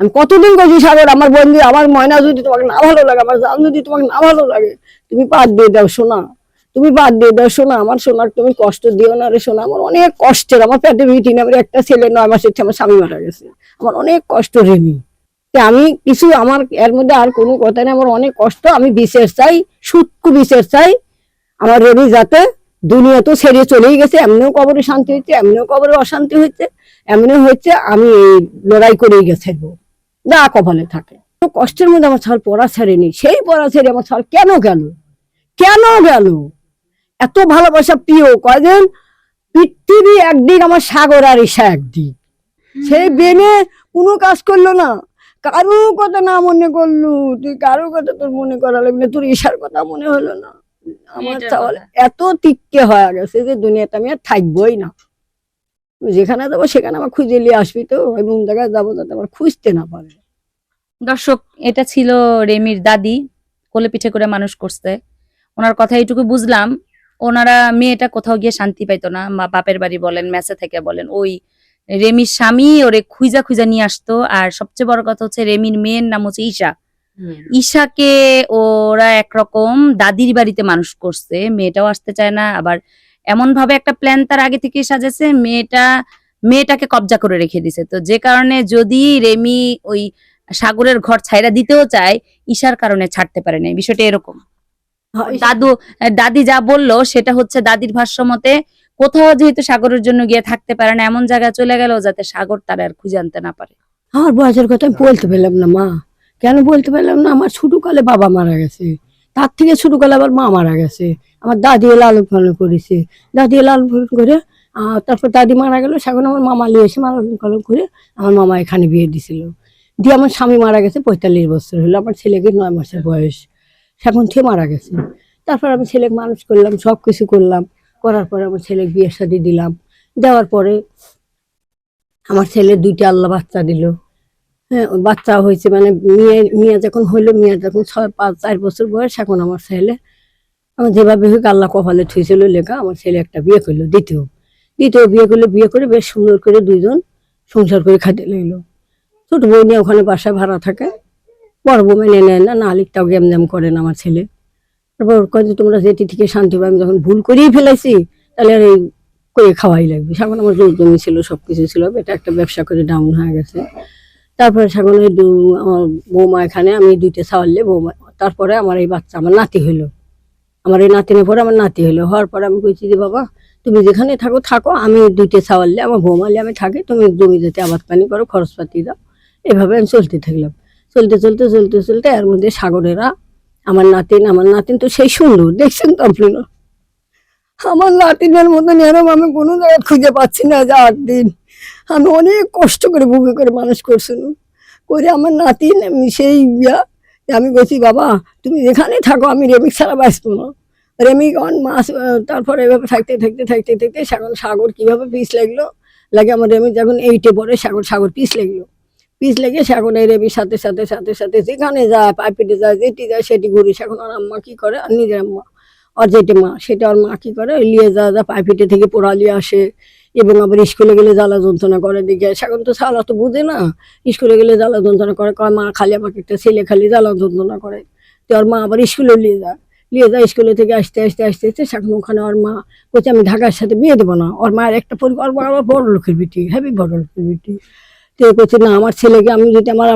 আমি কতদিন কইছি, সাগর, আমার বন্ধু, আমার ময়না যদি তোমাকে না ভালো লাগে, আমার জান যদি তোমাকে না ভালো লাগে, তুমি বাদ দিয়ে দাও সোনা। তুমি বাদ দিয়ে দাও সোনা, আমার সোনার তুমি কষ্ট দিও না রে সোনা। আমার অনেক কষ্টের, আমার পেটে মিটিং আমার একটা ছেলে নয় মাসের আমার স্বামী মারা গেছে। আমার অনেক কষ্ট রেমি আমি কিছু আমার, এর মধ্যে আর কোনো কথা নেই, আমার অনেক কষ্ট, আমি বিশেষ চাই সুৎকু বিশেষ চাই। আমার রেমি যাতে দুনিয়া তো ছেড়ে চলেই গেছে, এমনিও কবরে শান্তি হচ্ছে এমনিও কবরে অশান্তি হচ্ছে এমনি হচ্ছে আমি এই লড়াই করেই গেছে যা কপালে থাকে। তো কষ্টের মধ্যে আমার ছাল পড়া ছেড়েনি। সেই পড়া ছেড়ে আমার ছাল কেন গেল? কেন গেল? এত ভালোবাসা প্রিয়। কয়জন পৃথিবী একদিক আমার সাগর আর ঈশা একদিক। সেই বেনে কোনো কাজ করল না। কারও কথা না মনে করলু। তুই কারও কথা তোর মনে করা লাগবে তোর ঈশার কথা মনে হলো না। আমার। এত তিক্কে হয়ে গেছে যে দুনিয়াতে আমি আর থাকবোই না। যেখানে যাব সেখানে আমার খুঁজে নিয়ে আসবি তো এবং জায়গায় যাব যাতে আমার খুঁজতে না পারে। দর্শক এটা ছিল রেমির দাদি কোলে পিঠে করে মানুষ করছে। ওনার কথা এইটুকু বুঝলাম। ওনারা মেয়েটা কোথাও গিয়ে শান্তি পাইতো না মা বাপের বাড়ি বলেন মেসে থেকে বলেন ওই রেমির স্বামী ওরে খুঁজা খুঁজা নিয়ে আসতো। আর সবচেয়ে বড় কথা হচ্ছে রেমির মেয়ের নাম হচ্ছে ঈশা। ঈশাকে ওরা একরকম দাদির বাড়িতে মানুষ করছে মেয়েটাও আসতে চায় না আবার এমন ভাবে একটা প্ল্যান তার আগে থেকে সাজেছে মেয়েটা মেয়েটাকে কবজা করে রেখে দিছে। তো যে কারণে যদি রেমি ওই সাগরের ঘর ছাইরা দিতেও চায় ঈশার কারণে ছাড়তে পারে না বিষয়টা এরকম। দাদু দাদি যা বলল সেটা হচ্ছে দাদির ভাষ্য মতে কোথাও যেহেতু সাগরের জন্য গিয়ে থাকতে পারে না এমন জায়গায় চলে গেল যাতে সাগর তার আর খুঁজে আনতে না পারে। আমার বয়সের কথা আমি বলতে পারলাম না মা। কেন বলতে পারলাম না? আমার ছোটকালে বাবা মারা গেছে। তার থেকে ছোটকালে আবার মা মারা গেছে। আমার দাদি লালন পালন করেছে। দাদি লালন পালন করে তারপর দাদি মারা গেল, সেখন আমার মামা নিয়ে এসে লালন পালন করে আমার মামা এখানে বিয়ে দিছিল। দিয়ে আমার স্বামী মারা গেছে, পঁয়তাল্লিশ বছর হলো। আমার ছেলেকে নয় মাসের বয়স। সেখন থেকে মারা গেছে। তারপর আমি ছেলেকে মানুষ করলাম, সব কিছু করলাম। করার পরে আমার ছেলেকে বিয়ে শাদি দিলাম। দেওয়ার পরে আমার ছেলে দুইটা আল্লাহ বাচ্চা দিল। হ্যাঁ বাচ্চা হয়েছে মানে মেয়ে মেয়ে যখন হইল মেয়ে যখন ছয়, পাঁচ, চার বছর বয়স, এখন আমার ছেলে আমার যেভাবে হোক আল্লাহ কপালে থুইছিল লেখা আমার ছেলে একটা বিয়ে করল, দ্বিতীয়। দ্বিতীয় বিয়ে করলে বিয়ে করে বেশ সুন্দর করে দুইজন সংসার করে খাইতে লাগল ছোট বউ নিয়ে ওখানে বাসায় ভাড়া থাকে, বড় বউ মেনে নেয় না না জ্যাম করে না আমার ছেলে। তারপর যে, তোমরা যেটি থেকে শান্তি পাই আমি যখন ভুল করেই ফেলাইছি, তাহলে আর এই করে খাওয়াই লাগবে। সেখন আমার জমি ছিল সব কিছু ছিল এটা একটা ব্যবসা করে ডাউন হয়ে গেছে। তারপরে দু- আমার বৌমা এখানে, আমি দুইটা ছাওয়ালে বৌমা, তারপরে আমার এই বাচ্চা, আমার নাতি হইল। আমার এই নাতিনের পরে আমার নাতি হলো। হওয়ার পরে আমি কইছি যে, বাবা, তুমি যেখানে থাকো থাকো। আমি দুইটা ছাওয়ালে আমার বৌমালে আমি থাকি। তুমি জমি যেতে আবাদ পানি করো, খরচপাতি দাও। এভাবে আমি চলতে থাকলাম। চলতে চলতে চলতে চলতে এর মধ্যে সাগরেরা, আমার নাতিন আমার নাতিন তো সেই সুন্দর, দেখছেন তো আপনারা আমার নাতিনের মতন এরম আমি কোনো জায়গায় খুঁজে পাচ্ছি না যে আট দিন আমি অনেক কষ্ট করে বুকে করে মানুষ করছিলাম। করে আমার নাতিন সেই বিয়া আমি বলছি, বাবা, তুমি যেখানে থাকো, আমি রেমিক ছাড়া বাঁচবো না। রেমিক অন মাস তারপরে এভাবে থাকতে থাকতে থাকতে থাকতে সাগর সাগর কীভাবে পিস লাগল? লাগে আমার রেমিক যখন এইটে পরে সাগর সাগর পিস লাগল। পিস লেগে সাগর এই রেমির সাথে সাথে সাথে সাথে যেখানে যায়, পাইপেটে যায়, যেটি যায়, সেটি ঘুরি সেখন ওর আম্মা কি করে? আর নিজের আম্মা। আর যেটি মা, সেটা ওর মা কি করে? লিয়ে যা যা পাইপেটে থেকে পোড়ালি আসে। এবং আবার স্কুলে গেলে জ্বালা যন্ত্রণা করে দিকে। এখন তো সালা তো বুঝে না। স্কুলে গেলে জ্বালা যন্ত্রণা করে কয় মা খালি আমাকে একটা ছেলে খালি জ্বালা যন্ত্রণা করে। তো ওর মা আবার স্কুলে নিয়ে যায় নিয়ে যায় স্কুলে থেকে আসতে আসতে আসতে আসতে সেখানে ওখানে ওর মা বলছে আমি ঢাকার সাথে বিয়ে দেবো না। ওর মায়ের একটা পরিবার ওর মা আবার বড় লোকের বিটি হেভি বড় লোকের বিটি। তো করছে না আমার ছেলেকে আমি যদি আমার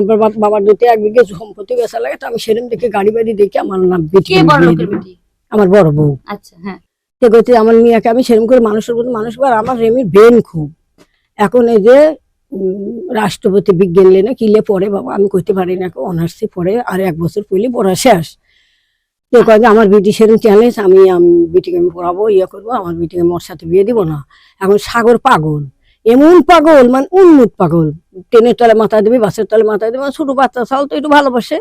বাবার দুটো এক বিঘে সম্পত্তি বেচা লাগে তো আমি সেরকম দেখে গাড়ি বাড়ি দেখে আমার নাম আমার বড় বউ। আচ্ছা হ্যাঁ। তো করছে আমার মেয়েকে আমি সেরকম করে মানুষের মতো মানুষ। আর আমার রেমির বেন খুব। এখন এই যে রাষ্ট্রপতি বিজ্ঞান লেনে কিলে পড়ে বাবা, আমি করতে পারি না, অনার্সে পড়ে আর এক বছর পড়লে পড়া শেষ। তো যে আমার বিটি সেরকম চ্যালেঞ্জ আমি আমি বিটিকে আমি পড়াবো ইয়ে করব, আমার বিটিকে মোর সাথে বিয়ে দিব না। এখন সাগর পাগল, এমন পাগল মানে উন্মুট পাগল। ট্রেনের তলে মাথা দেবে, বাসের তলে মাথা দেবে ছোট বাচ্চা চাল তো একটু ভালোবাসে।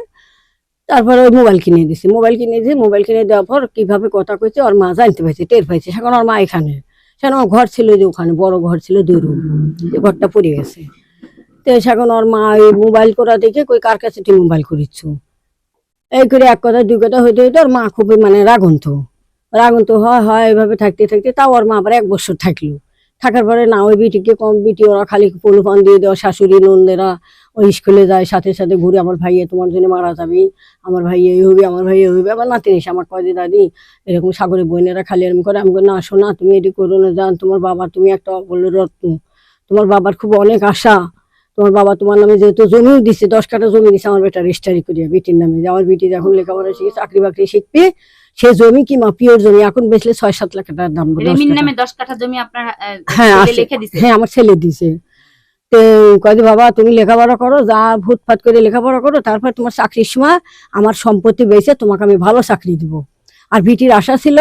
তারপরে ওই মোবাইল কিনে দিছে। মোবাইল কিনে দিয়েছে মোবাইল কিনে দেওয়ার পর কীভাবে কথা কইছে, ওর মা জানতে পারছে টের পাইছে। সেখন ওর মা এখানে। সেখানে আমার ঘর ছিল যে ওখানে, বড় ঘর ছিল দুই রুম ঘরটা পড়ে গেছে। তো সেখন ওর মা ওই মোবাইল করা দেখে কই, কার কাছে তুই মোবাইল করিচ্ছ? এই করে এক কথা দুই কথা হইতে হইতে ওর মা খুবই মানে রাগন্ত। রাগন্ত, হয় হয় এভাবে থাকতে থাকতে তাও ওর মা আবার এক বছর থাকল। থাকার পরে না, ওই বিটিকে কম বিটি ওরা খালি পোলফান দিয়ে দেওয়া, শাশুড়ি, নন্দেরা ওই স্কুলে যায়, সাথে সাথে ঘুরে আমার ভাইয়ে তোমার জন্য মারা যাবি, আমার ভাই এই হবি, আমার ভাই এই হবে, আবার নাতি এসে আমার কয় দাদি, এরকম সাগরের বোনেরা খালি এরকম করে, আমি না, শোনা, তুমি এটি করো না, জান, তোমার বাবা তুমি একটা বলল রত্ন তোমার বাবার খুব অনেক আশা তোমার বাবা তোমার নামে যেহেতু জমিও দিচ্ছে দশ কাটা জমি দিচ্ছে আমার বেটা রেজিস্টারি করিয়া বেটির নামে। যে আমার বেটি যখন লেখাপড়া শিখে চাকরি বাকরি শিখবে সে জমি কি মা পিওর জমি? এখন বেচলে ছয় সাত লাখ টাকার দাম। নামে দশ কাঠা জমি আপনার হ্যাঁ, হ্যাঁ আমার ছেলে দিছে। তো কয় বাবা তুমি লেখাপড়া করো যা ভুটফাট করে লেখাপড়া করো তারপর তোমার চাকরির সময় আমার সম্পত্তি বেঁচে তোমাকে আমি ভালো চাকরি দিব। আর বিটির আশা ছিল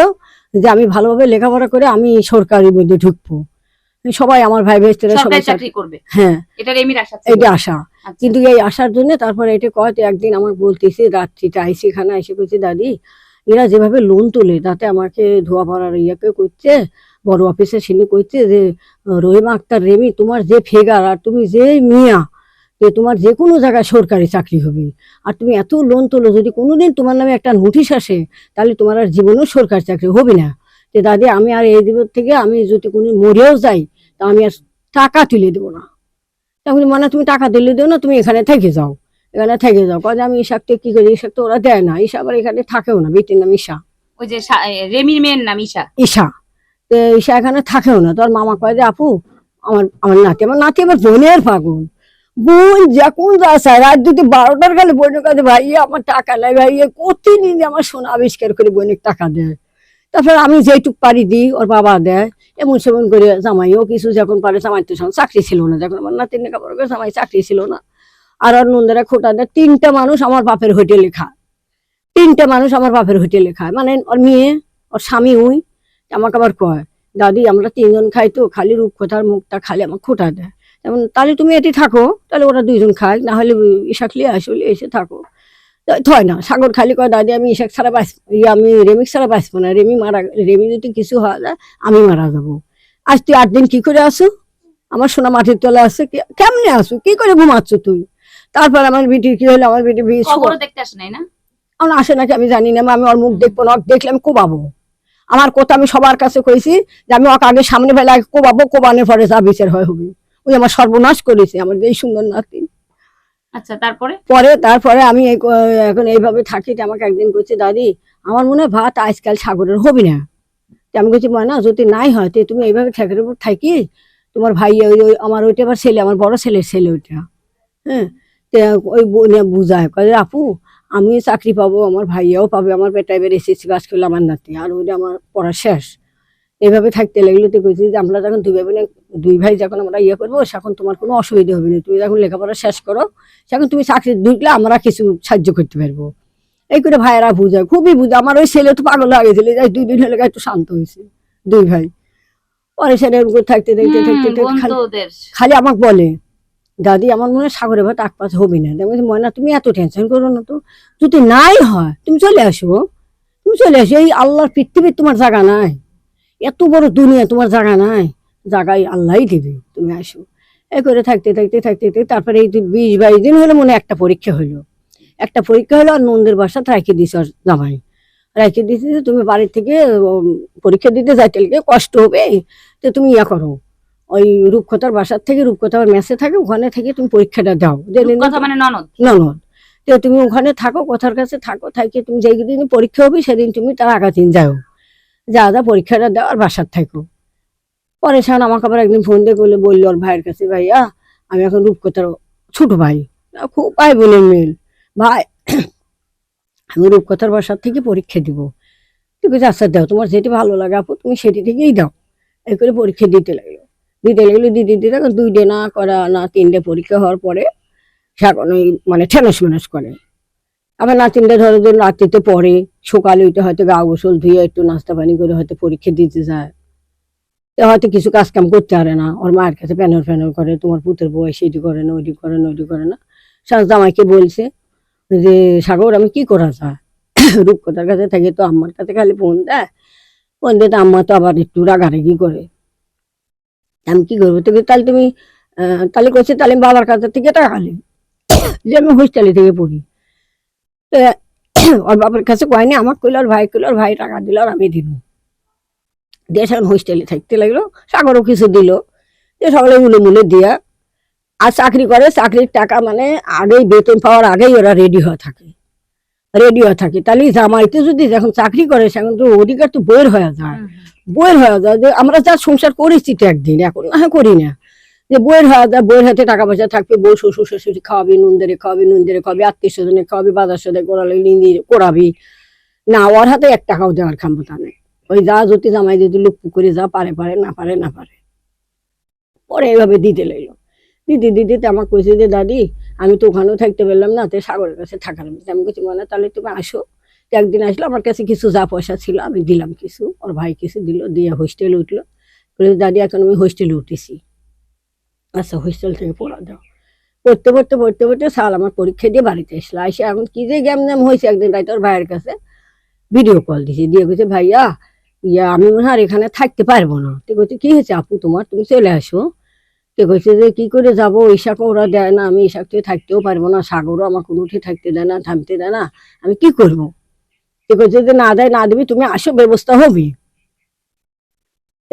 যে আমি ভালোভাবে লেখাপড়া করে আমি সরকারির মধ্যে ঢুকবো। সবাই আমার ভাই ভাইস্তেরা সবাই চাকরি করবে। হ্যাঁ। এটা আশা এটা আশা। আচ্ছা। কিন্তু এই আসার জন্য তারপরে এটা কয়তো একদিন আমার বলতেছি রাত্রিটা আইসি খানা এসে করছে দাদি এরা যেভাবে লোন তোলে তাতে আমাকে ধোয়া পড়ার ইয়াকে করছে বড় অফিসে সিনি করছে যে রহিমা আক্তার রেমি তোমার যে ফেগার আর তুমি যে মিয়া যে তোমার যে কোনো জায়গায় সরকারি চাকরি হবে আর তুমি এত লোন তোলো যদি কোনোদিন তোমার নামে একটা নোটিশ আসে তাহলে তোমার আর জীবনেও সরকারি চাকরি হবে না। যে দাদি আমি আর এই জীবন থেকে আমি যদি কোনো মরেও যাই তা আমি আর টাকা তুলে দেবো না। তখন মানে তুমি টাকা তুলে দিও না তুমি এখানে থেকে যাও। এখানে থেকে যাও। কাজে আমি ঈশাককে কি করি? ঈশাক তো ওরা দেয় না। ঈশা আবার এখানে থাকেও না। বেটির নাম ঈশা। ওই যে রেমির মেয়ের নাম ঈশা। ঈশা। তো ঈশা এখানে থাকেও না। তোর মামা কয় যে আপু আমার আমার নাতি আমার নাতি আমার বোনের পাগল। বোন যখন যা চায় রাত যদি বারোটার গেলে বোনের কাছে ভাই আমার টাকা নাই ভাই প্রতিদিন আমার সোনা আবিষ্কার করে বোনের টাকা দেয়? তারপর আমি যেটুক পারি দিই, ওর বাবা দেয়, এমন সেমন করে জামাইও কিছু যখন পারে জামাই তো চাকরি ছিল না, যখন আমার নাতি লেখাপড়া করে জামাই চাকরি ছিল না। আর ওর নন্দেরা খোটা দেয় তিনটা মানুষ আমার বাপের হোটেলে খায়। তিনটা মানুষ আমার বাপের হোটেলে খায়। মানে ওর মেয়ে, ওর স্বামী উই, আমাকে আবার কয়, দাদি, আমরা তিনজন খাই তো, খালি রূপকথার মুখটা খালি আমার খোটা দেয়। যেমন, তাহলে তুমি এটি থাকো, তাহলে ওরা দুইজন খায় না হলে ইশাকলি আসলে এসে থাকো হয় না সাগর খালি কয় দাদি আমি ইশাক ছাড়া বাঁচ ইয়ে আমি রেমিক ছাড়া বাঁচবো না। রেমি মারা রেমি যদি কিছু হওয়া যায় আমি মারা যাব। আজ তুই আট দিন কি করে আসু? আমার সোনা মাটির তলে আছে কেমনে আসু? কি করে ঘুমাচ্ছ তুই? তারপর আমার বিটির কি হলো? আমার বিটি দেখতে আসে নাই না? আমার আসে নাকি আমি জানি না আমি ওর মুখ দেখব না দেখলে আমি কোবাবো। আমার কথা আমি সবার কাছে কইছি যে আমি ওকে আগে সামনে বেলা কোবাবো কোবানোর পরে যা বিচার হয় হবে। ওই আমার সর্বনাশ করেছে আমার এই সুন্দর নাতি। আচ্ছা তারপরে? পরে, তারপরে আমি এখন এইভাবে থাকি আমাকে একদিন করছে দাদি, আমার মনে হয় ভাত আজকাল সাগরের হবে না। আমি বলছি না, যদি নাই হয়, তো তুমি এইভাবে ঠেকের উপর থাকি, তোমার ভাই ওই ওই, আমার ওইটা আবার ছেলে, আমার বড় ছেলের ছেলে ওইটা। হ্যাঁ? ওই বুঝায়, কয়ে আপু, আমি চাকরি পাবো, আমার ভাইয়াও পাবে, আমার বেটা এবার এসএসসি পাস করলে, আমার নাতি, আর ওইটা আমার পড়া শেষ। এইভাবে থাকতে লাগল তো কইছি যে আমরা যখন দুই ভাই দুই ভাই যখন আমরা ইয়ে করব তখন তোমার কোনো অসুবিধা হবে না। তুমি যখন লেখাপড়া শেষ করো এখন তুমি চাকরি ঢুকলে আমরা কিছু সাহায্য করতে পারব। এই করে ভাইয়েরা বুঝায় খুবই বুঝে আমার ওই ছেলে তো পাগল হয়ে গেছিল যাই দুই দিন হলে একটু শান্ত হয়েছে দুই ভাই। পরে সেটা থাকতে থাকতে থাকতে খালি আমাকে বলে দাদি আমার মনে হয় সাগরে ভাত আকপাস হবে না। আমি ময়না তুমি এত টেনশন করো না তো। যদি নাই হয় তুমি চলে আসো তুমি চলে আসো। এই আল্লাহর পৃথিবীর তোমার জায়গা নাই। এত বড় দুনিয়া তোমার জায়গা নাই। জায়গায় আল্লাহই দিবে তুমি আসো। এ করে থাকতে থাকতে থাকতে থাকতে তারপরে এই বিশ বাইশ দিন হলে মনে একটা পরীক্ষা হলো। একটা পরীক্ষা হলো আর নন্দের বাসা রাখে দিস ওর জামাই। রাখে দিছে যে তুমি বাড়ির থেকে পরীক্ষা দিতে যাইতে কষ্ট হবে? তো তুমি ইয়া করো। ওই রূপকথার বাসার থেকে রূপকথার মেসে থাকে ওখানে থেকে তুমি পরীক্ষাটা দাও। যেদিন মানে ননদ? ননদ। তো তুমি ওখানে থাকো কথার কাছে থাকো থাকি তুমি যেই দিন পরীক্ষা হবে সেদিন তুমি তার আগা দিন যাও। যা যা পরীক্ষাটা দেওয়ার বাসার থাকো পরে সান আমাকে আবার একদিন ফোন দিয়ে করলে বলল ওর ভাইয়ের কাছে, ভাইয়া, আমি এখন রূপকথার ছোট ভাই খুব ভাই বোনের মেল ভাই, আমি রূপকথার বাসার থেকে পরীক্ষা দিব। ঠিক আছে আচ্ছা দাও, তোমার যেটি ভালো লাগে আপু, তুমি সেটি থেকেই দাও। এই করে পরীক্ষা দিতে লাগল। দিতে লাগল, দিতে দিতে, এখন দুইটে না করা, না তিনটে পরীক্ষা হওয়ার পরে সে এখন ওই মানে ঠেনস মেনস করে। আবার না তিনটে ধরো যে রাত্রিতে পড়ে। সকালে উঠে হয়তো গা গোসল ধুয়ে একটু নাস্তা পানি করে হয়তো পরীক্ষা দিতে যায়। হয়তো কিছু কাজ কাম করতে পারে না। ওর মায়ের কাছে প্যানর প্যানর করে, তোমার পুতের বয়স এটি করে না, ওইটি করে না, ওইটি করে না। সাজ জামাইকে বলছে যে, সাগর, আমি কি করা যায়? রূপকথার কাছে থেকে তো আম্মার কাছে খালি ফোন দেয়। ফোন দিয়ে তো আম্মা তো আবার একটু রাগারাগি করে। আমি কি করব? তোকে তাহলে তুমি তাহলে করছে তাহলে বাবার কাছে থেকে টাকা যে আমি হোস্টেলে থেকে পড়ি। ওর বাবার কাছে কয়নি আমার কইল আর ভাই কইল ভাই টাকা দিল আর আমি দিল দিয়ে এখন হোস্টেলে থাকতে লাগল সাগরও কিছু দিল। যে সকালে উলে মুলে দিয়া আর চাকরি করে চাকরির টাকা মানে আগেই বেতন পাওয়ার আগেই ওরা রেডি হয়ে থাকে। রেডি হয়ে থাকে। তাহলে জামাইতে যদি যখন চাকরি করে সেখান তো অধিকার তো বইয়ের হয়ে যায়। বইয়ের হয়ে যায় যে আমরা যা সংসার করেছি তো একদিন এখন না করি না। যে বইয়ের যায় বইয়ের হাতে টাকা পয়সা থাকবে, বউ শ্বশুর শ্বশুর খাওয়াবি নুন দেরে খাওয়াবি নুন দেরে খাওয়াবি, আত্মীয় স্বজনে খাওয়াবি, বাজার সাথে করালে নিন্দি করাবি। না, ওর হাতে এক টাকাও দেওয়ার ক্ষমতা নেই। ওই যা যদি জামাই যদি লুক করে যা পারে পারে, না পারে না পারে। পরে এইভাবে দিতে লাগল দিদি দিদি দিদিতে আমার কইছে যে, দাদি, আমি তো ওখানেও থাকতে পারলাম না, তো সাগরের কাছে থাকার আমি বলছি মানে তাহলে তুমি আসো। একদিন আসলো, আমার কাছে কিছু যা পয়সা ছিল, আমি দিলাম কিছু। ওর ভাই কিছু দিল, দিয়ে হোস্টেলে উঠল। বলে, দাদি, এখন আমি হোস্টেলে উঠেছি। আচ্ছা হোস্টেল থেকে পড়া দাও পড়তে পড়তে পড়তে পড়তে সাল আমার পরীক্ষা দিয়ে বাড়িতে এসলো। এসে এখন কি যে গ্যাম জ্যাম হয়েছে একদিন রাইতে ওর ভাইয়ের কাছে ভিডিও কল দিয়েছি দিয়ে গেছে ভাইয়া, ইয়া, আমি মনে হয় এখানে থাকতে পারব না। তো বলছে কি হয়েছে আপু তোমার? তুমি চলে আসো। তো কইছে যে, কি করে যাব? ঈশাকে ওরা দেয় না, আমি ঈশাকে থাকতেও পারব না। সাগরও আমার কোনো উঠে থাকতে দেয় না, থামতে দেয় না। আমি কি করব? তো কইছে যে, না দেয়, না দিবি, তুমি আসো, ব্যবস্থা হবে।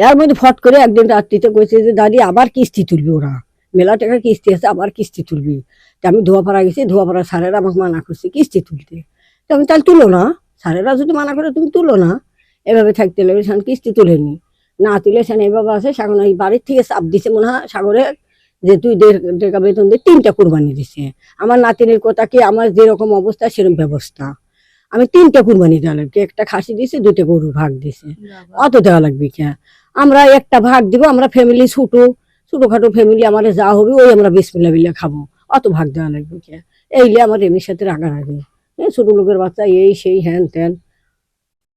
এর মধ্যে ফট করে একদিন রাত্রিতে কইছে যে দাদি আবার কিস্তি তুলবি ওরা। মেলা টাকা কিস্তি আছে আবার কিস্তি তুলবি। তো আমি ধোয়াপাড়া গেছি ধোয়াপাড়া স্যারেরা আমাকে মানা করছে কিস্তি তুলতে। তো আমি তাহলে তুলো না। স্যারেরা যদি মানা করে তুমি তুলো না। এভাবে থাকতে লাগবে সেখানে কিস্তি তুলেনি না। তুলে সেখানে এভাবে আছে সেখানে ওই বাড়ির থেকে চাপ দিছে মনে হয় সাগরে যে তুই দেড় টাকা বেতন দিয়ে তিনটা কুরবানি দিছে। আমার নাতিনের কথা কি আমার যেরকম অবস্থা সেরকম ব্যবস্থা। আমি তিনটা কুরবানি দেওয়া লাগবে একটা খাসি দিছে দুইটা গরুর ভাগ দিছে। অত দেওয়া লাগবে কে আমরা একটা ভাগ দিব, আমরা ফ্যামিলি ছোট, ছোটখাটো ফ্যামিলি আমার যা হবে ওই আমরা বিসমিল্লা বিল্লা খাব। অত ভাগ দেওয়া লাগবে কে? এইলে আমার এমনির সাথে রাগা রাখবে ছোট লোকের বাচ্চা, এই সেই হ্যান ত্যান।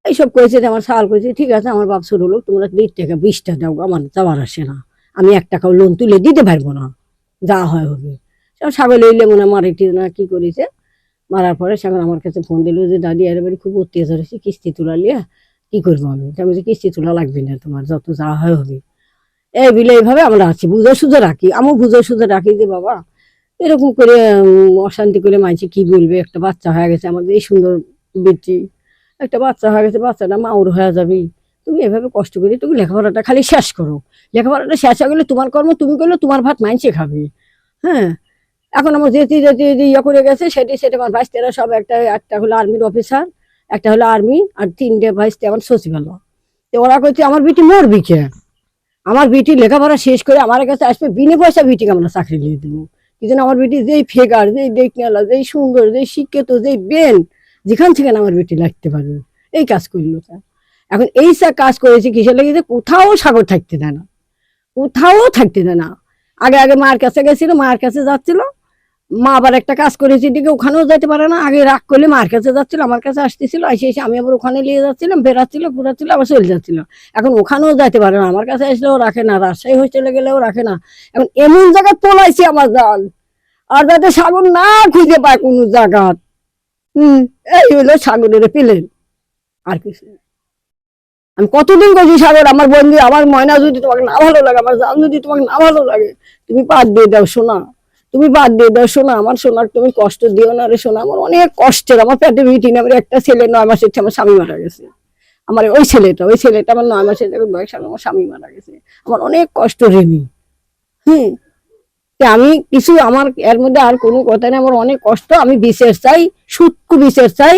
এইসব করেছে যে, আমার সাল করেছে ঠিক আছে, আমার বাপ ছোট লোক, তোমরা বিশ টাকা বিশটা দাও, আমার যাওয়ার আসে না। আমি এক টাকাও লোন তুলে দিতে পারব না। যা হয় হবে। সব ছাগল এলে মনে হয় মারিটি না, কি করেছে? মারার পরে সেখানে আমার কাছে ফোন দিল যে, দাদি, এর বাড়ি খুব অত্যাচার হয়েছে, কিস্তি তোলা লিয়া কি করব আমি? আমি কিস্তি তোলা লাগবে না তোমার, যত যা হয় হবে। এই বিলে এইভাবে আমরা আছি বুঝে সুঝে রাখি। আমিও বুঝে সুঝে রাখি যে বাবা, এরকম করে অশান্তি করে মাইছে কি বলবে? একটা বাচ্চা হয়ে গেছে আমাদের এই সুন্দর বেটি। একটা বাচ্চা হয়ে গেছে, বাচ্চাটা মাউর হয়ে যাবি। তুমি এভাবে কষ্ট করে তুমি লেখাপড়াটা খালি শেষ করো। লেখাপড়াটা শেষ হয়ে গেলে তোমার কর্ম, তুমি করলে তোমার ভাত মাইনছে খাবে। হ্যাঁ? এখন আমার যেতে যেতে ইয়ে করে গেছে, সেটি সেটা আমার ভাইস সব একটা একটা হলো আর্মির অফিসার একটা হলো আর্মি আর তিনটে ভাইস আমার সচিবালয়। তো ওরা কইছে, আমার বিটি মরবি কে? আমার বিটি লেখাপড়া শেষ করে আমার কাছে আসবে, বিনে পয়সা বিটিকে আমরা চাকরি দিয়ে দেবো। কি জন্য আমার বিটি যেই ফেগার যেই দেখনেলা যেই সুন্দর, যেই শিক্ষিত, যেই বেন যেখান থেকে আমার বেটি লাগতে পারবে। এই কাজ করল তা। এখন এই সা কাজ করেছে কিসের লেগেছে? কোথাও সাগর থাকতে দেয় না। কোথাও থাকতে দেয় না। আগে আগে মার কাছে গেছিল, মার কাছে যাচ্ছিল মা আবার একটা কাজ করেছে দিকে ওখানেও যেতে পারে না। আগে রাগ করলে মার কাছে যাচ্ছিল, আমার কাছে আসতেছিল এসে এসে আমি আবার ওখানে নিয়ে যাচ্ছিলাম, বেড়াচ্ছিল, ঘুরাচ্ছিল, আবার চলে যাচ্ছিল। এখন ওখানেও যেতে পারে না, আমার কাছে আসলেও রাখে না, রাজশাহী হোস্টেলে গেলেও রাখে না। এখন এমন জায়গায় তোলাইছে আমার জাল আর যাতে সাগর না খুঁজে পায় কোনো জায়গা হম, এই হলো সাগরের পেলেন, আর কিছু আমি কতদিন করছি সাগর, আমার বন্ধু, আমার ময়না যদি তোমাকে না ভালো লাগে, আমার জাল যদি তোমাকে না ভালো লাগে, তুমি বাদ দিয়ে দাও, শোনা। তুমি বাদ দিয়ে দাও, শোনা, আমার সোনার তুমি কষ্ট দিও না রে, শোনা, আমার অনেক কষ্টের, আমার পেটে মিটি না একটা ছেলে নয় মাসের আমার স্বামী মারা গেছে। আমার ওই ছেলেটা ওই ছেলেটা আমার নয় মাসের বয়স আমার স্বামী মারা গেছে। আমার অনেক কষ্ট রেমি তা আমি কিছু আমার, এর মধ্যে আর কোনো কথা নেই, আমার অনেক কষ্ট, আমি বিশেষ চাই সুৎকু বিশেষ চাই।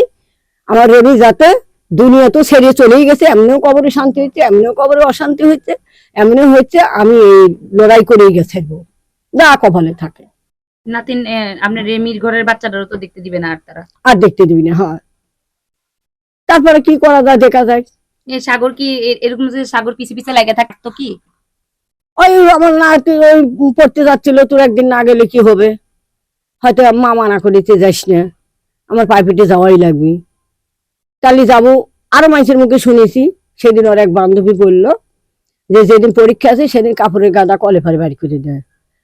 আমার রেমি যাতে দুনিয়া তো ছেড়ে চলেই গেছে, এমনিও কবরে শান্তি হচ্ছে এমনিও কবরে অশান্তি হচ্ছে এমনি হচ্ছে আমি এই লড়াই করেই গেছে যা কপালে থাকে। নাতিন আপনার রেমির ঘরের বাচ্চাটারও তো দেখতে দিবে না আর তারা। আর দেখতে দিবি না হয়। তারপরে কি করা যায় দেখা যায় এই সাগর কি এরকম যে সাগর পিছে পিছে লাগে থাকতো কি? ওই আমার না তুই ওই পড়তে যাচ্ছিল তোর একদিন না গেলে কি হবে? হয়তো মা মানা করেছে যাস না। আমার পাইপেটে যাওয়াই লাগবে। তাহলে যাব আরও মানুষের মুখে শুনেছি সেদিন ওর এক বান্ধবী বলল যে যেদিন পরীক্ষা আছে সেদিন কাপড়ের গাদা কলে ফারে বাড়ি করে দেয়।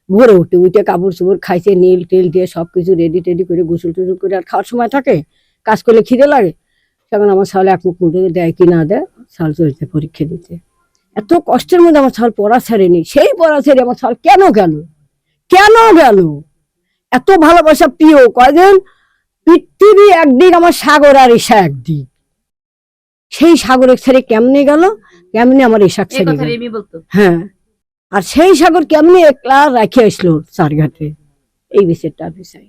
ভোরে উঠে উঠে কাপড় চোপড় খাইছে নীল টেল দিয়ে সবকিছু রেডি টেডি করে গোসল টোসল করে আর খাওয়ার সময় থাকে। কাজ করলে খিদে লাগে। তখন আমার ছালে এক মুখ মুখে দেয় কি না দেয় ছাল চলছে পরীক্ষা দিতে এত কষ্টের মধ্যে আমার ছাল পড়া ছাড়েনি। সেই পড়া ছেড়ে আমার ছাল কেন গেল? কেন গেল? এত ভালোবাসা প্রিয় কয়জন পৃথিবী একদিক আমার সাগর আর ঈশা একদিক। সেই সাগরের ছেড়ে কেমনে গেল? কেমনি আমার এই শাক ছেড়ে গেল? হ্যাঁ। আর সেই সাগর কেমনি একলা রাখে আসলো চারঘাটে? এই বিষয়টা বিষয়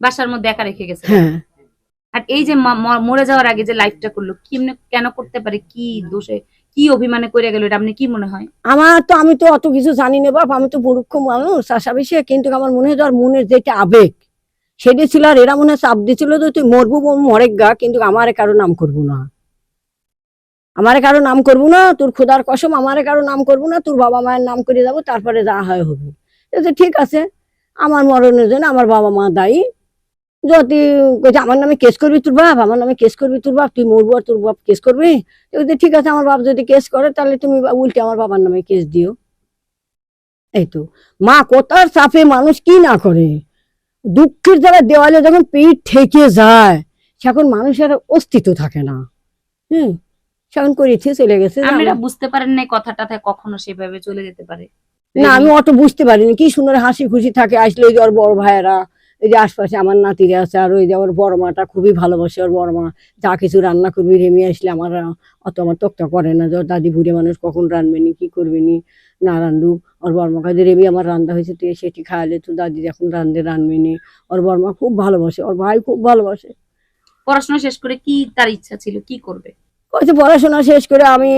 বাসার মধ্যে একা রেখে গেছে? হ্যাঁ। আর এই যে মরে যাওয়ার আগে যে লাইফটা করল কেমনে কেন করতে পারে? কি দোষে কি অভিমানে করে গেল এটা? আপনি কি মনে হয়? আমার তো আমি তো অত কিছু জানি না বাপ। আমি তো মূর্খ মানুষ চাষাবাসে কিন্তু আমার মনে হয় ধর মনের যেটা আবেগ সেটা ছিল আর এরা মনে হয় চাপ দিছিল যে তুই মরবো মরে গা কিন্তু আমার কারও নাম করব না। আমার কারও নাম করব না তোর খোদার কসম আমার কারও নাম করব না তোর বাবা মায়ের নাম করে যাব তারপরে যা হয় হবে। তো ঠিক আছে আমার মরণের জন্য আমার বাবা মা দায়ী। যদি কইছে আমার নামে কেস করবি তোর বাপ আমার নামে কেস করবি তোর বাপ তুই মরবো আর তোর বাপ কেস করবি? তো বলছে, ঠিক আছে আমার বাপ যদি কেস করে তাহলে তুমি উল্টে আমার বাবার নামে কেস দিও। এই তো মা কোথার চাপে মানুষ কি না করে? দুঃখের দ্বারা দেওয়ালে যখন পিঠ ঠেকে যায় সেখন মানুষের অস্তিত্ব থাকে না। হুম? করেছে চলে গেছে। আপনারা আমার- বুঝতে পারেন না কথাটা কখনো সেভাবে চলে যেতে পারে। না আমি অত বুঝতে পারিনি। কি সুন্দর হাসি খুশি থাকে। আসলে ওই যে ওর বড় ভাইয়েরা এই যে আশপাশে আমার নাতিরা আছে আর ওই যে ওর বড় মাটা খুবই ভালোবাসে ওর বড় মা। যা কিছু রান্না করবি রেমি আসলে আমার অত আমার তক্তা করে না যে দাদি বুড়ি মানুষ কখন রানবে নি কি করবে নি না রান্ধু ওর বর্মা কাজে রেমি আমার রান্না হয়েছে তুই সেটি খাওয়ালে তো দাদি এখন রান্ধে রানবে নি। ওর বর্মা খুব ভালোবাসে ওর ভাই খুব ভালোবাসে। পড়াশোনা শেষ করে কি তার ইচ্ছা ছিল কি করবে? কইছে পড়াশোনা শেষ করে আমি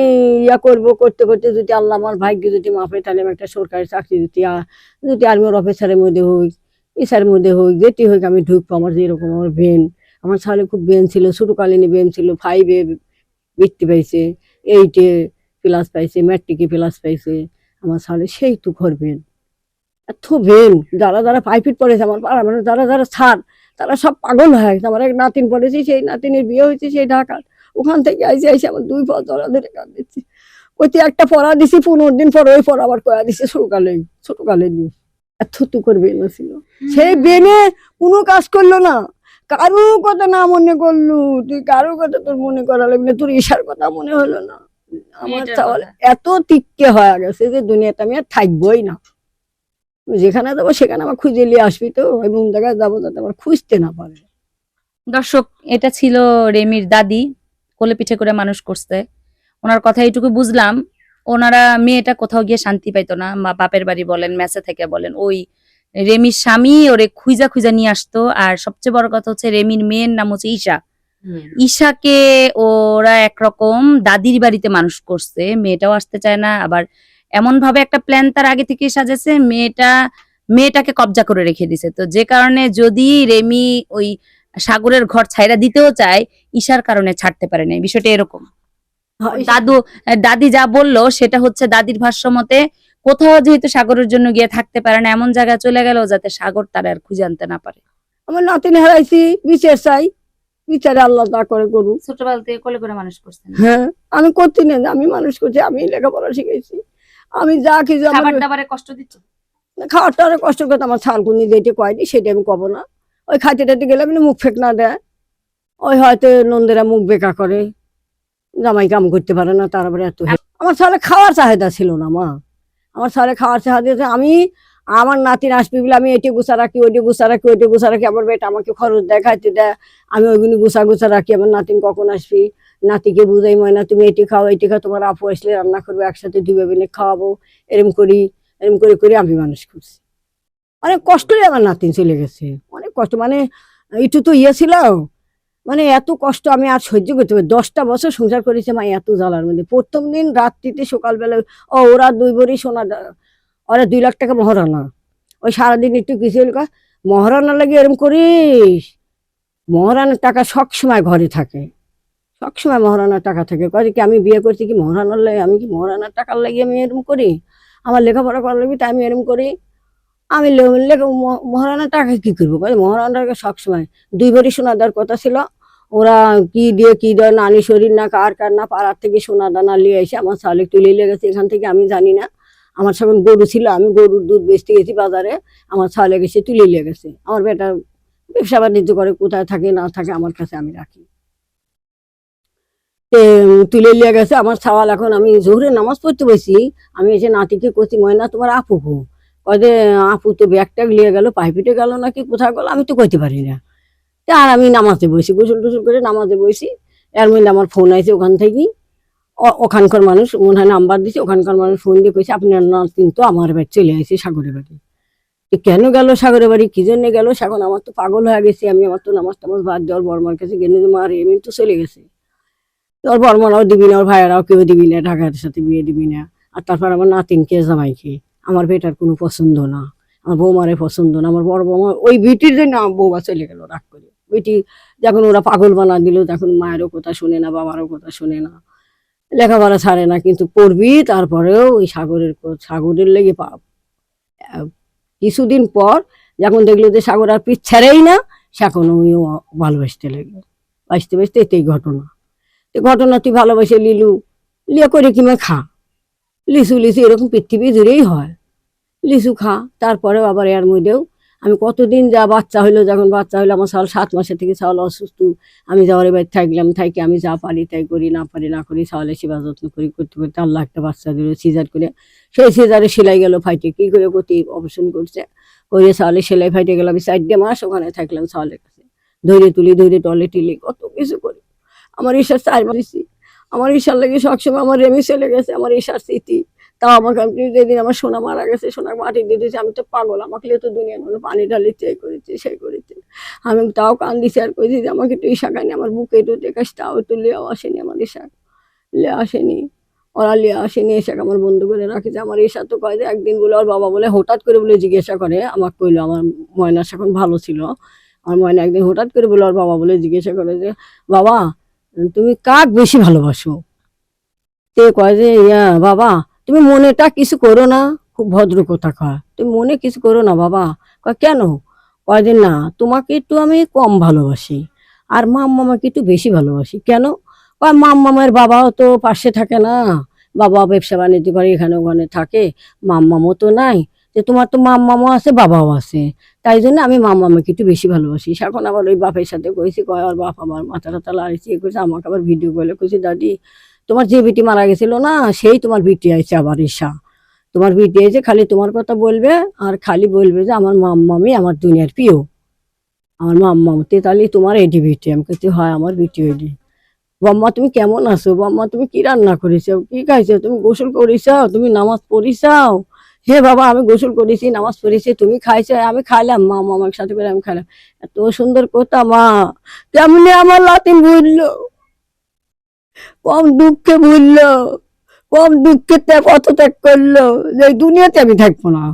ইয়া করব, করতে করতে যদি আল্লাহ আমার ভাগ্যে যদি মাপে তাহলে আমি একটা সরকারি চাকরি যদি যদি আর্মির অফিসারের মধ্যে হই ইসার মধ্যে হই, যেটি হোক আমি ঢুকবো আমার যেরকম আমার বেন আমার ছেলে খুব বেন ছিল ছোটকালীন বেন ছিল ফাইভে বৃত্তি পাইছে এইটে প্লাস পাইছে ম্যাট্রিকে প্লাস পাইছে, আমার ছেলে সেই তো করবেন এত বেন যারা যারা প্রাইভেট পড়েছে আমার পাড়া মানে যারা যারা ছাড় তারা সব পাগল হয়ে আমার এক নাতিন পড়েছি, সেই নাতিনের বিয়ে হয়েছে, সেই ঢাকা ওখান থেকে আইসে আইসে আমার দুই পা ধরা ধরে কাঁদিচ্ছি ওইতে একটা পড়া দিছি পনেরো দিন পর ওই পড়া আবার কয়া দিছে ছোটকালে ছোটকালে নিয়ে এত করবে না ছিল সেই বেনে কোনো কাজ করল না। কারও কথা না মনে করলু তুই কারও কথা তোর মনে করা লাগবে তোর ঈশার কথা মনে হলো না। আমার তাহলে এত তিক্কে হয়ে গেছে যে দুনিয়াতে আমি আর থাকবোই না। যেখানে যাব সেখানে আমার খুঁজে নিয়ে আসবি তো এবং জায়গায় যাব যাতে আমার খুঁজতে না পারে। দর্শক এটা ছিল রেমির দাদি। কোলে পিঠে করে মানুষ করছে। ওনার কথা এইটুকু বুঝলাম। ওনারা মেয়েটা কোথাও গিয়ে শান্তি পাইতো না। বাপের বাড়ি বলেন মেসে থেকে বলেন ওই রেমির স্বামী ওরে খুঁজা খুঁজা নিয়ে আসতো। আর সবচেয়ে বড় কথা হচ্ছে রেমির মেয়ের নাম হচ্ছে ঈশা। ঈশাকে ওরা একরকম দাদির বাড়িতে মানুষ করছে। মেয়েটাও আসতে চায় না। আবার এমন ভাবে একটা প্ল্যান তার আগে থেকে সাজেছে। মেয়েটা মেয়েটাকে কবজা করে রেখে দিছে। তো যে কারণে যদি রেমি ওই সাগরের ঘর ছাইরা দিতেও চায় ঈশার কারণে ছাড়তে পারে না বিষয়টা এরকম। দাদু দাদি যা বলল সেটা হচ্ছে দাদির ভাষ্য মতে কোথাও যেহেতু সাগরের জন্য গিয়ে থাকতে পারে না এমন জায়গায় চলে গেল যাতে সাগর তার আর খুঁজে আনতে না পারে। আমার নাতিন হারাইছি বিচার চাই বিচারে আল্লাহ তা করে করুক। ছোটবেলা থেকে কোলে করে মানুষ করছেন হ্যাঁ আমি করছি না আমি মানুষ করছি আমি লেখাপড়া শিখেছি আমি যা কিছু আমার খাবার দাবারে কষ্ট দিচ্ছ? খাওয়াটা অনেক কষ্ট করতে আমার ছালকুনি যেটা কয়নি সেটা আমি কব না। ওই খাইতে টাইতে গেলে আমি মুখ ফেক না দেয়। ওই হয়তো নন্দেরা মুখ বেকা করে, জামাই কাম করতে পারে না তারপরে এত আমার ছেলে খাওয়ার চাহিদা ছিল না, মা। আমার ছেলে খাওয়ার চাহিদা। আমি, আমার নাতিন আসবি বলে আমি এটি গুছা রাখি, ওইটি গুছা রাখি, ওইটি গুছা রাখি, আমার বেটা আমাকে খরচ দেয় খাইতে দেয়, আমি ওইগুলি গুছা গুছা রাখি, আমার নাতিন কখন আসবি? নাতিকে বুঝাই, ময়না, তুমি এটি খাও এটি খাও, তোমার আপু আসলে রান্না করবে, একসাথে দুবে বেনে খাওয়াবো, এরম করি, এরম করে করে আমি মানুষ করছি অনেক কষ্টই আমার নাতিন চলে গেছে। অনেক কষ্ট মানে একটু তো ইয়ে ছিল মানে এত কষ্ট আমি আর সহ্য করতে পারি দশটা বছর সংসার করেছে মা এত জ্বালার মধ্যে। প্রথম দিন রাত্রিতে সকালবেলা ও, ওরা দুই ভরি সোনা ওরা দুই লাখ টাকা মহারানা। ওই সারাদিন একটু কিছু মহারানা লাগে এরম করিস। মহারানার টাকা সব সময় ঘরে থাকে। সব সময় মহারানার টাকা থাকে। কয় কি আমি বিয়ে করছি কি মহারানার লাগে আমি কি মহারানার টাকার লাগে আমি এরম করি? আমার লেখাপড়া করার লাগবে তাই আমি এরম করি। আমি লে- লেখা ম- মহারানার টাকা কি করব কয় মহারানার টাকা সবসময় দুই ভরি সোনা দেওয়ার কথা ছিল। ওরা কি দিয়ে কি দেয় নানি শরীর না কার কার না পাড়ার থেকে সোনা দানা নিয়ে এসে আমার শালে তুলে লেগেছে এখান থেকে আমি জানি না। আমার সঙ্গে গরু ছিল, আমি গরুর দুধ বেচতে গেছি বাজারে। আমার ছালে গেছে তুলে নিয়ে গেছে। আমার বেটা ব্যবসা বাণিজ্য করে, কোথায় থাকে না থাকে আমার কাছে আমি রাখি। তুলে নিয়ে গেছে। আমার ছাওয়াল এখন আমি জোহরে নামাজ পড়তে বসি। আমি এসে নাতিকে করছি ময়না তোমার আপু কদে আপু তো ব্যাগ ট্যাগ নিয়ে গেল পাইপিটে গেল নাকি, কোথায় গেল, আমি তো কইতে পারি না। আর আমি নামাজে বসি গোসল টুসল করে নামাজে বসি এর মধ্যে আমার ফোন আছে ওখান থেকে। ও- ওখানকার মানুষ, মনে হয় নাম্বার দিছে, ওখানকার মানুষ ফোন দিয়ে কইছে, আপনার নাতিন তো আমার বাড়ি চলে আসে সাগরের বাড়ি। কেন গেল সাগরের বাড়ি? কি জন্য গেল? এখন আমার তো পাগল হয়ে গেছি, আমি আমার তো নামাজ টামাজ বাদ দেওয়ার বর্মার কাছে গেলে যে মার এমনি তো চলে গেছে। তো ওর বর্মারাও দিবি না, ওর ভাইয়েরাও কেউ দিবি না, ঢাকার সাথে বিয়ে দিবি না। আর তারপর আমার নাতিনকে জামাইকে। আমার বেটার কোনো পছন্দ না আমার বৌমারে পছন্দ না আমার বড় বৌমা ওই বিটির জন্য আমার বৌমা চলে গেল রাগ করে। বিটি যখন ওরা পাগল বানা দিল তখন মায়েরও কথা শুনে না বাবারও কথা শুনে না। লেখাপড়া ছাড়ে না কিন্তু পড়বি তারপরেও ওই সাগরের সাগরের লেগে পা- আহ, কিছুদিন পর যখন দেখল যে সাগর আর পিছ ছাড়েই না সেখন ওইও ভালোবাসতে লাগল। বাঁচতে বাঁচতে এতেই ঘটনা। তো ঘটনা তুই ভালোবাসে লিলু। লিয়া করে কিমে খা? লিচু লিচু এরকম পৃথিবী জুড়েই হয়। লিচু খা তারপরেও আবার এর মধ্যেও আমি কতদিন যা বাচ্চা হইল, যখন বাচ্চা হইল আমার সাল সাত মাসের থেকে সাল অসুস্থ, আমি যাওয়ার বাড়ি থাকলাম থাকি আমি যা পারি তাই করি, না পারি না করি, সালে সেবা যত্ন করি, করতে করতে আল্লাহ একটা বাচ্চা দিল, সিজার করে। সেই সিজারে সেলাই গেল ফাইটে কি করে গতি অপারেশন করছে। করে সালে সেলাই ফাইটে গেল আমি চারটে মাস ওখানে থাকলাম সালের কাছে। ধরে তুলি ধরে টলে টিলি কত কিছু করি। আমার ঈশার চার দিছি। আমার ঈশার লাগে সবসময় আমার রেমি চলে গেছে, আমার ঈশার স্মৃতি। তাও আমাকে আমি যেদিন আমার সোনা মারা গেছে, সোনার মাটি দিয়ে দিয়েছে, আমি তো পাগল, আমাকে তো দুনিয়ার মানুষ পানি ঢালিছে এই করেছে সেই করেছে। আমি তাও কান্দিছি আর কইছি যে আমাকে একটু ঈশা কানি আমার বুকে একটু দেখাস, তাও একটু লেও আসেনি আমার ঈশা। লে আসেনি, ওরা লিয়া আসেনি এসাকে আমার বন্ধু করে রাখেছে আমার ঈশা তো কয় যে একদিন বলে ওর বাবা বলে হঠাৎ করে বলে জিজ্ঞাসা করে, আমাকে কইলো আমার ময়না এখন ভালো ছিল। আমার ময়না একদিন হঠাৎ করে বলে ওর বাবা বলে জিজ্ঞাসা করে যে, বাবা তুমি কাক বেশি ভালোবাসো? তে কয় যে, ইয়া, বাবা, তুমি মনেটা কিছু করো না, খুব ভদ্র কথা কয় তুমি মনে কিছু করো না, বাবা। কয়, কেন? কয় যে, না, তোমাকে একটু আমি কম ভালোবাসি, আর মাম মামাকে একটু বেশি ভালোবাসি। কেন? কয় মাম মামার বাবাও তো পাশে থাকে না। বাবা ব্যবসা বাণিজ্য করে, এখানে ওখানে থাকে। মাম মামও তো নাই। যে তোমার তো মাম মামা আছে, বাবাও আছে। তাই জন্য আমি মাম মামাকে একটু বেশি ভালোবাসি। এখন আবার ওই বাপের সাথে কইছি, কয় আর বাপ আমার মাথা টাথা লাড়িয়েছি এ করেছে আমাকে আবার ভিডিও কলে কইছি, দাদি, তোমার যে বিটি মারা গেছিল না, সেই তোমার বিটি আইছে আবার ঈশা। তোমার বিটি আইছে, খালি তোমার কথা বলবে আর খালি বলবে যে আমার মাম্মামি আমার দুনিয়ার প্রিয়। আমার মাম্মাম, তেতালি তোমার এডি বিটি। আমি কইছি, হয়, আমার বিটি এডি। বাম্মা, তুমি কেমন আছো? বাম্মা, তুমি কি রান্না করেছ? কি খাইছো? তুমি গোসল করিসাও তুমি নামাজ পড়িসাও হে বাবা, আমি গোসল করেছি, নামাজ পড়েছি, তুমি খাইছো, আমি খাইলাম, মা মামার সাথে করে আমি খাইলাম। এত সুন্দর কথা, মা। কেমনি আমার লাতিন বুঝলো কম দুঃখে ভুললো কম দুঃখের ত্যাগ কত ত্যাগ করল, যে দুনিয়াতে আমি থাকব না।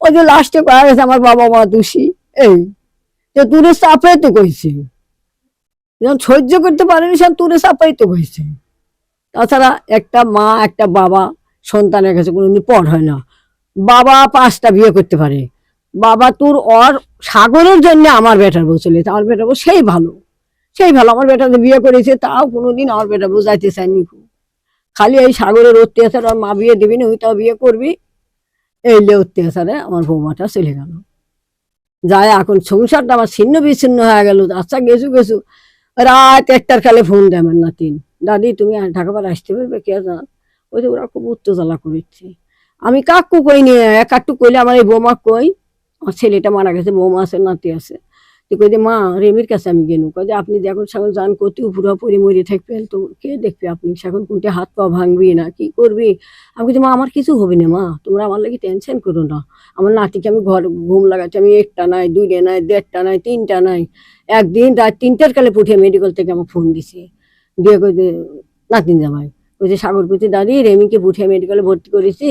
ওই যে লাস্টে করা গেছে, আমার বাবা মা দোষী, এই, যে দূরে চাপাই তো কইছে। যখন সহ্য করতে পারেনি সে দূরে চাপাই তো কইছে। তাছাড়া একটা মা, একটা বাবা, সন্তানের কাছে কোনোদিন পর হয় না। বাবা পাঁচটা বিয়ে করতে পারে। বাবা তোর ওর সাগরের জন্য আমার বেটার বউ চলে আমার বেটার বউ সেই ভালো। সেই ভালো। আমার বেটা বিয়ে করেছে, তাও কোনোদিন আমার বেটা বোঝাইতে চায়নি খুব। খালি এই সাগরের অত্যাচার আর মা বিয়ে দিবি না ওইটাও বিয়ে করবি। এই লে অত্যাচারে আমার বৌমাটা চলে গেল। যায় এখন সংসারটা আমার ছিন্ন বিচ্ছিন্ন হয়ে গেল। আচ্ছা গেছু গেছু। রাত একটার খালে ফোন দেয় আমার নাতিন। দাদি, তুমি আর ঢাকা পারে আসতে পারবে? কে জান? ওই যে ওরা খুব উত্তেজনা করেছে। আমি কাকু কই নিয়ে এক একটু কইলে আমার এই বৌমা কই? আমার ছেলেটা মারা গেছে, বৌমা আছে, নাতি আছে। তো কই যে, মা, রেমির কাছে আমি গেনু। কই যে, আপনি যখন সেখন যান কতি পুরো পরি মরে থাকবেন তো কে দেখবে আপনি? সেখন কোনটা হাত পা ভাঙবি না, কি করবি? আমি বলছি মা, আমার কিছু হবে না, মা। তোমরা আমার লাগে টেনশন করো না। আমার নাতিকে আমি ঘর, ঘুম লাগাচ্ছি, আমি একটা নাই, দুইটা নাই, দেড়টা নাই, তিনটা নাই। একদিন রাত তিনটার কালে পুঠিয়ে মেডিকেল থেকে আমার ফোন দিছে। দিয়ে কই যে, নাতিন জামাই ওই যে সাগরপতি দাদি রেমিকে পুঠিয়া মেডিকেলে ভর্তি করেছি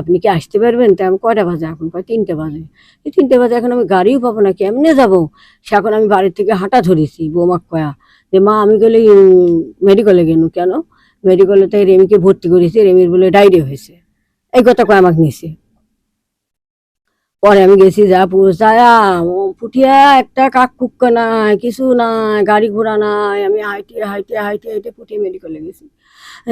আপনি কি আসতে পারবেন? তা আমি কয়টা বাজে? এখন কয় তিনটে বাজে। এই তিনটে বাজে এখন আমি গাড়িও পাবো না, কেমনে যাব? সে এখন আমি বাড়ির থেকে হাঁটা ধরেছি বৌমাক কয়া। যে মা, আমি গেলে মেডিকেলে গেল কেন? মেডিকেলে তাই রেমিকে ভর্তি করেছি, রেমির বলে ডায়রি হয়েছে। এই কথা কয় আমাকে নিছে পরে আমি গেছি যা পৌঁছায়া পুঠিয়া একটা কাক কুক্কা নাই, কিছু নাই, গাড়ি ঘোড়া নাই। আমি হাইটে হাইটে হাইটে হাইটে পুঠিয়া মেডিকেলে গেছি।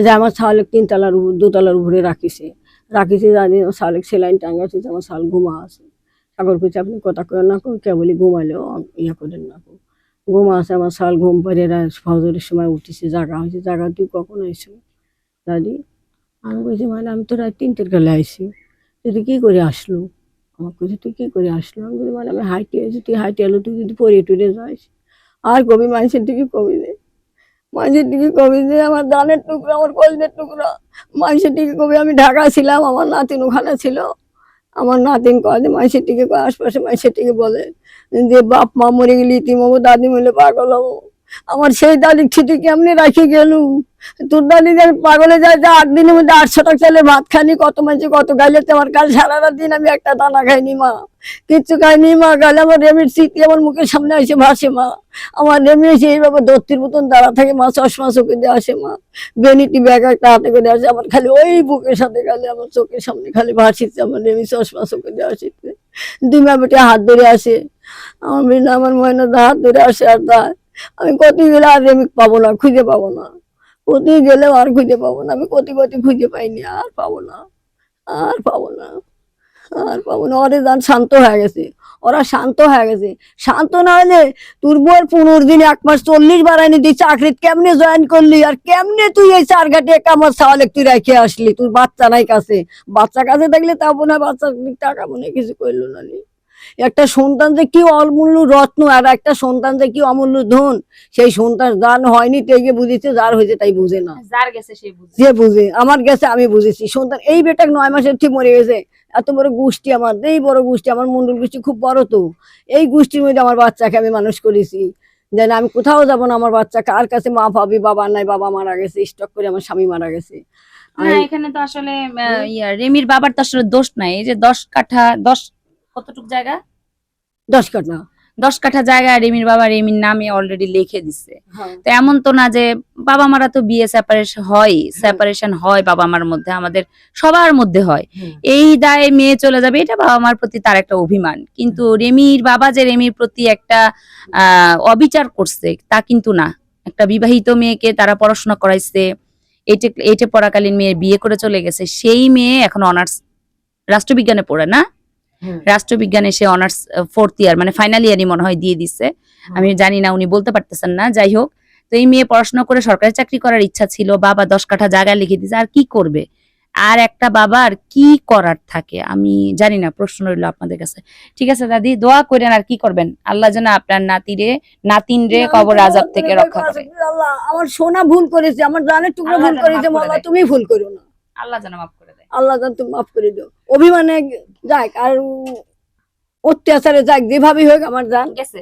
যে আমার শালিক তিনতলার দোতলার উপরে রাখিছে। রাখিছে জানি শালিক সেলাইন টাঙ্গাছে যে আমার শাল ঘুমা আছে। সাগর পিছে আপনি কথা করেন না কে বলি ঘুমাইলেও ইয়া করেন না কো। ঘুমা আছে, আমার শাল ঘুম পারে ফজরের সময় উঠেছে, জাগা হয়েছে, জাগা তুই কখন আইসো? দাদি, আমি বলছি মানে আমি তো রাত তিনটের কালে আইসি। তুই কি করে আসলো? আমার কাছে তুই কি করে আসলো? আমি বলি মানে আমি হাইটে এসেছি তুই হাইটে এলো, তুই যদি পরে টুরে যাস। আর কবি মানুষের দিকে কবি নেই মানুষের দিকে কবি যে আমার দানের টুকরো, আমার কলমের টুকরো। মানুষের টিকি কবি, আমি ঢাকা ছিলাম, আমার নাতিন ওখানে ছিল। আমার নাতিন কয় মানুষের কয়, আশপাশে মানুষের বলে যে, বাপ মা মরে গেলি ইতিমো দাদি মিলে পাগল হব। আমার সেই দাদি ছুটি কেমনি রাখি গেলু তোর দাদি যে পাগলে যায়, যে আট দিনের মধ্যে আটশো টাকা চালে ভাত খানি কত মানুষ কত গাইলে আমার কাল সারা রাত দিন আমি একটা দানা খাইনি, মা। কিচ্ছু খাইনি, মা। গালে আমার রেমির স্মৃতি আমার মুখের সামনে এসে ভাসে, মা। আমার রেমি এসে এইভাবে দত্তির মতন দাঁড়া থাকে, মা। চশমা চোখে দিয়ে আসে, মা। বেনিটি ব্যাগ একটা হাতে করে আসে, আমার খালি ওই বুকের সাথে খালি আমার চোখের সামনে খালি ভাসিচ্ছে, আমার রেমি চশমা চোখে দিয়ে আসিচ্ছে ডিমা বেটে হাত ধরে আসে। আমার মেয়ে আমার ময়না হাত ধরে আসে, আর তাই আমি কত গেলে আর রেমি পাবো না, খুঁজে পাবো না। কতি গেলেও আর খুঁজে পাবো না। আমি কতি কতি খুঁজে পাইনি, আর পাবো না, আর পাবো না, আর পাবো না। ওরা যান শান্ত হয়ে গেছে। ওরা শান্ত হয়ে গেছে। শান্ত না হলে তোর বউর পনেরো দিন এক মাস চল্লিশ বাড়াইনি তুই চাকরি কেমনে জয়েন করলি? আর কেমনে তুই এই চার ঘাটে কামার সাওয়ালে তুই রেখে আসলি? তোর বাচ্চা নাই কাছে। বাচ্চা কাছে থাকলে তা মনে বাচ্চার টাকা মনে কিছু করল নি। একটা সন্তান যে কি অমূল্য রত্ন আর একটা সন্তান যে কি অমূল্য ধন সেই সন্তান যার হয়নি তেগে বুঝেছে যার হয়েছে তাই বুঝে না। যার গেছে সেই যে বুঝে আমার গেছে আমি বুঝেছি। সন্তান এই বেটা নয় মাসের ঠিক মরে গেছে। এত বড় গোষ্ঠী আমার এই বড় গোষ্ঠী আমার মন্ডল গোষ্ঠী খুব বড় তো। এই গোষ্ঠীর মধ্যে আমার বাচ্চাকে আমি মানুষ করেছি। যেন আমি কোথাও যাব না আমার বাচ্চা কার কাছে মা ভাবি বাবা নাই বাবা মারা গেছে স্টক করে আমার স্বামী মারা গেছে। এখানে তো আসলে রেমির বাবার তো আসলে দোষ নাই। এই যে দশ কাঠা দশ কতটুক জায়গা? দশ কাঠা। দশ কাঠা জায়গা রেমির বাবা রেমির নামে অলরেডি লিখে দিছে। তো এমন তো না যে বাবা মারা তো বিয়ে সেপারেশন হয় সেপারেশন হয় বাবা মার মধ্যে আমাদের সবার মধ্যে হয়। এই দায়ে মেয়ে চলে যাবে এটা বাবা মার প্রতি তার একটা অভিমান। কিন্তু রেমির বাবা যে রেমির প্রতি একটা আহ অবিচার করছে তা কিন্তু না। একটা বিবাহিত মেয়েকে তারা পড়াশোনা করাইছে এইটে এইটে পড়াকালীন মেয়ে বিয়ে করে চলে গেছে সেই মেয়ে এখন অনার্স রাষ্ট্রবিজ্ঞানে পড়ে না। রাষ্ট্রবিজ্ঞানে সে অনার্স ফোর্থ ইয়ার মানে ফাইনাল ইয়ারই মনে হয় দিয়ে দিছে। আমি জানি না উনি বলতে পারতেছেন না। যাই হোক তো এই মেয়ে পড়াশোনা করে সরকারি চাকরি করার ইচ্ছা ছিল বাবা দশ কাঠা জায়গা লিখে দিছে আর কি করবে? আর একটা বাবার কি করার থাকে? আমি জানি না প্রশ্ন রইল আপনাদের কাছে। ঠিক আছে দাদি দোয়া করেন আর কি করবেন? আল্লাহ যেন আপনার নাতিরে নাতিন রে কবর আজাব থেকে রক্ষা করে। আমার সোনা ভুল করেছে আমার জানের টুকরো ভুল করেছে তুমি ভুল করো না। আল্লাহ যেন মাফ করে আল্লাহ তুমি মাফ করে দিও। অভিমানে যাক আর অত্যাচারে যাক যেভাবে হোক আমার যান গেছে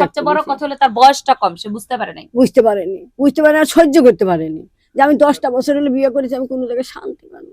সবচেয়ে বড় কথা হলো তার বয়সটা কম সে বুঝতে পারে নাই। বুঝতে পারেনি। বুঝতে পারে আর সহ্য করতে পারেনি। যে আমি দশটা বছর হলে বিয়ে করেছি আমি কোনো জায়গায় শান্তি পাইনি।